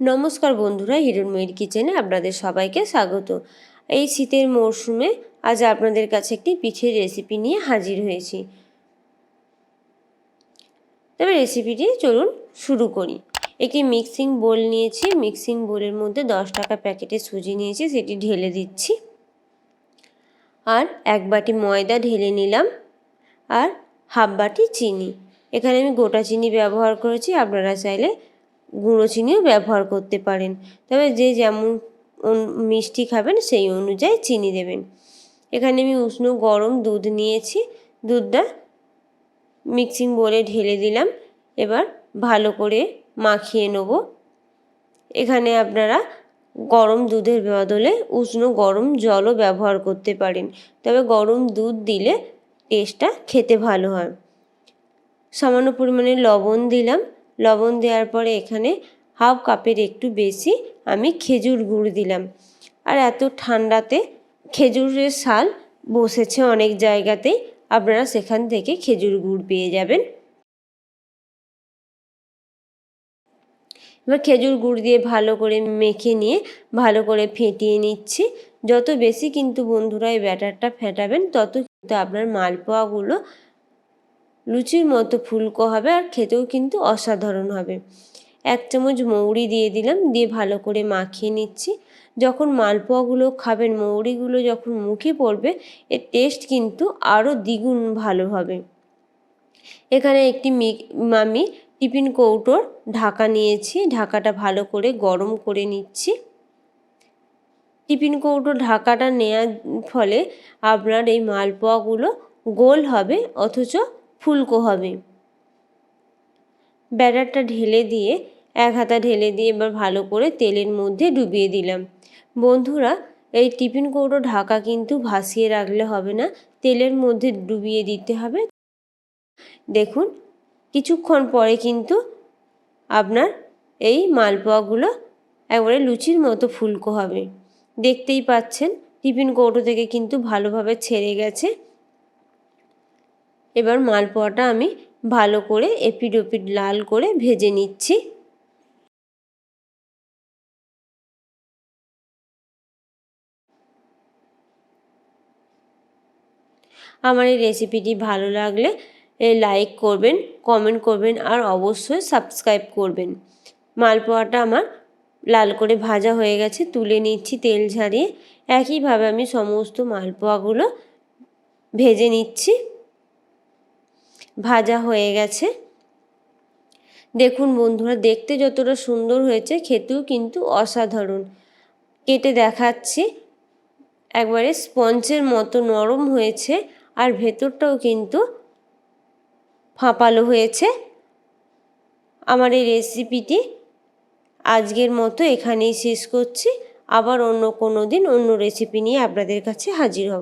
নমস্কার বন্ধুরা হিরণময়ীর কিচেনে আপনাদের সবাইকে স্বাগত। এই শীতের মরশুমে আজ আপনাদের কাছে একটি পিঠের রেসিপি নিয়ে হাজির হয়েছি। তবে রেসিপিটি চলুন শুরু করি। একটি মিক্সিং বোল নিয়েছি মিক্সিং বোলের মধ্যে দশ টাকা প্যাকেটে সুজি নিয়েছি, সেটি ঢেলে দিচ্ছি। আর এক বাটি ময়দা ঢেলে নিলাম, আর হাফ বাটি চিনি। এখানে আমি গোটা চিনি ব্যবহার করেছি, আপনারা চাইলে গুঁড়ো চিনিও ব্যবহার করতে পারেন। তবে যে যেমন মিষ্টি খাবেন, সেই অনুযায়ী চিনি দেবেন। এখানে আমি উষ্ণ গরম দুধ নিয়েছি। দুধটা মিক্সিং বোলে ঢেলে দিলাম। এবার ভালো করে মাখিয়ে নেব। এখানে আপনারা গরম দুধের বদলে উষ্ণ গরম জলও ব্যবহার করতে পারেন। তবে গরম দুধ দিলে টেস্টটা খেতে ভালো হয়। সামান্য পরিমাণে লবণ দিলাম। লবণ দেওয়ার পরে এখানে হাফ কাপের একটু বেশি আমি খেজুর গুড় দিলাম। আর এত ঠান্ডাতে খেজুরের শাল বসেছে অনেক জায়গাতেই, আপনারা সেখান থেকে খেজুর গুড় পেয়ে যাবেন। এবার খেজুর গুড় দিয়ে ভালো করে মেখে নিয়ে, ভালো করে ফেটিয়ে নিচ্ছি। যত বেশি কিন্তু বন্ধুরা এই ব্যাটারটা ফেটাবেন, তত কিন্তু আপনার মালপোয়াগুলো লুচির মতো ফুলকো হবে আর খেতেও কিন্তু অসাধারণ হবে। এক চামচ মৌরি দিয়ে দিলাম, দিয়ে ভালো করে মাখিয়ে নিচ্ছি। যখন মালপোয়াগুলো খাবেন, মৌরিগুলো যখন মুখে পড়বে, এর টেস্ট কিন্তু আরও দ্বিগুণ ভালো হবে। এখানে একটি আমি টিফিন কৌটোর ঢাকা নিয়েছি, ঢাকাটা ভালো করে গরম করে নিচ্ছি। টিফিন কৌটো ঢাকাটা নেওয়ার ফলে আপনার এই মালপোয়াগুলো গোল হবে, অথচ ফুলকো হবে। ব্যাটারটা ঢেলে দিয়ে, এক হাতা ঢেলে দিয়ে এবার ভালো করে তেলের মধ্যে ডুবিয়ে দিলাম। বন্ধুরা, এই টিফিন কৌটো ঢাকা কিন্তু ভাসিয়ে রাখলে হবে না, তেলের মধ্যে ডুবিয়ে দিতে হবে। দেখুন, কিছুক্ষণ পরে কিন্তু আপনার এই মালপোয়াগুলো একবারে লুচির মতো ফুলকো হবে। দেখতেই পাচ্ছেন, টিফিন কৌটো থেকে কিন্তু ভালোভাবে ছেড়ে গেছে। এবার মালপোয়াটা আমি ভালো করে এপিড ওপিড লাল করে ভেজে নিচ্ছি। আমার এই রেসিপিটি ভালো লাগলে লাইক করবেন, কমেন্ট করবেন আর অবশ্যই সাবস্ক্রাইব করবেন। মালপোয়াটা আমার লাল করে ভাজা হয়ে গেছে, তুলে নিচ্ছি তেল ঝারিয়ে। একইভাবে আমি সমস্ত মালপোয়াগুলো ভেজে নিচ্ছি। ভাজা হয়ে গেছে। দেখুন বন্ধুরা, দেখতে যতটা সুন্দর হয়েছে, খেতেও কিন্তু অসাধারণ। কেটে দেখাচ্ছি। একবারে স্পঞ্জের মতো নরম হয়েছে আর ভেতরটাও কিন্তু ফাঁপালো হয়েছে। আমার এই রেসিপিটি আজকের মতো এখানেই শেষ করছি। আবার অন্য কোনো দিন অন্য রেসিপি নিয়ে আপনাদের কাছে হাজির হব।